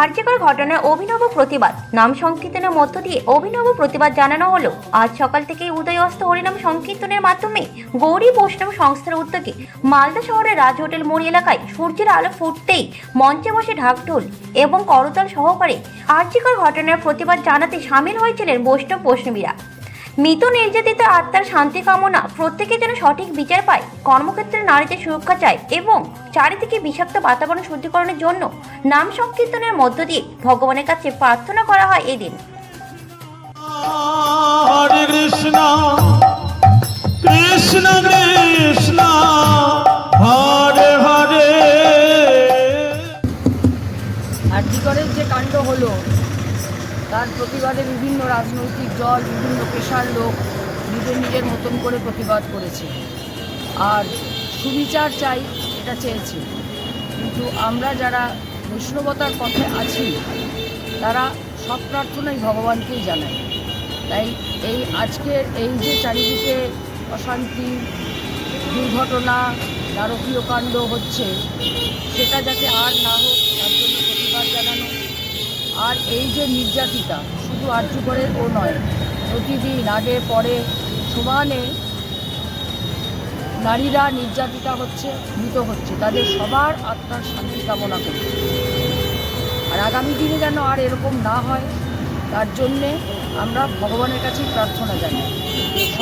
আর্যকর ঘটনার অভিনব প্রতিবাদ। নাম সংকীর্তনের মধ্য দিয়ে অভিনব প্রতিবাদ জানানো হলো। আজ সকাল থেকে উদয় অস্ত হরিনাম সংকীর্তনের মাধ্যমে গৌরী বৈষ্ণব সংস্থার উদ্যোগে মালদা শহরের রাজ হোটেল মোড় এলাকায় সূর্যের আলো ফুটতেই মঞ্চে বসে ঢাকঢোল এবং করতাল সহকারে আর্যকর ঘটনার প্রতিবাদ জানাতে সামিল হয়েছিলেন বৈষ্ণব বৈষ্ণবীরা। মৃত নির্যাতিত আত্মার শান্তি কামনা প্রত্যেকে যেন সঠিক বিচার পায়। কর্মক্ষেত্রে নারীদের সুরক্ষা চায় এবং চারিদিকে বিষাক্ত বাতাবরণ শুদ্ধিকরণের জন্য নাম সংকীর্তনের মধ্য দিয়ে ভগবানের কাছে প্রার্থনা করা হয় এদিন। কৃষ্ণ কৃষ্ণ কৃষ্ণ হরে হরে। আর্যিকরের যে কাণ্ড হলো? তার প্রতিবাদে বিভিন্ন রাজনৈতিক দল, বিভিন্ন পেশার লোক নিজের নিজের মতন করে প্রতিবাদ করেছে। আর সুবিচার চাই, এটা চেয়েছে। কিন্তু আমরা যারা বৈষ্ণবতার পথে আছি, তারা সব প্রার্থনাই ভগবানকেই জানাই তাই এই আজকের এই যে চারিদিকে অশান্তি, দুর্ঘটনা, নারকীয় কাণ্ড হচ্ছে, সেটা যাতে আর না হোক, তার জন্য এই যে নির্যাতিতা, শুধু আর্যুগরের ও নয়, প্রতিদিন, আগে, পরে, সমানে নারীরা নির্যাতিতা হচ্ছে, মৃত হচ্ছে, তাদের সবার আত্মার শান্তি কামনা করছে আর আগামী দিনে যেন আর এরকম না হয়, তার জন্যে আমরা ভগবানের কাছেই প্রার্থনা জানাই।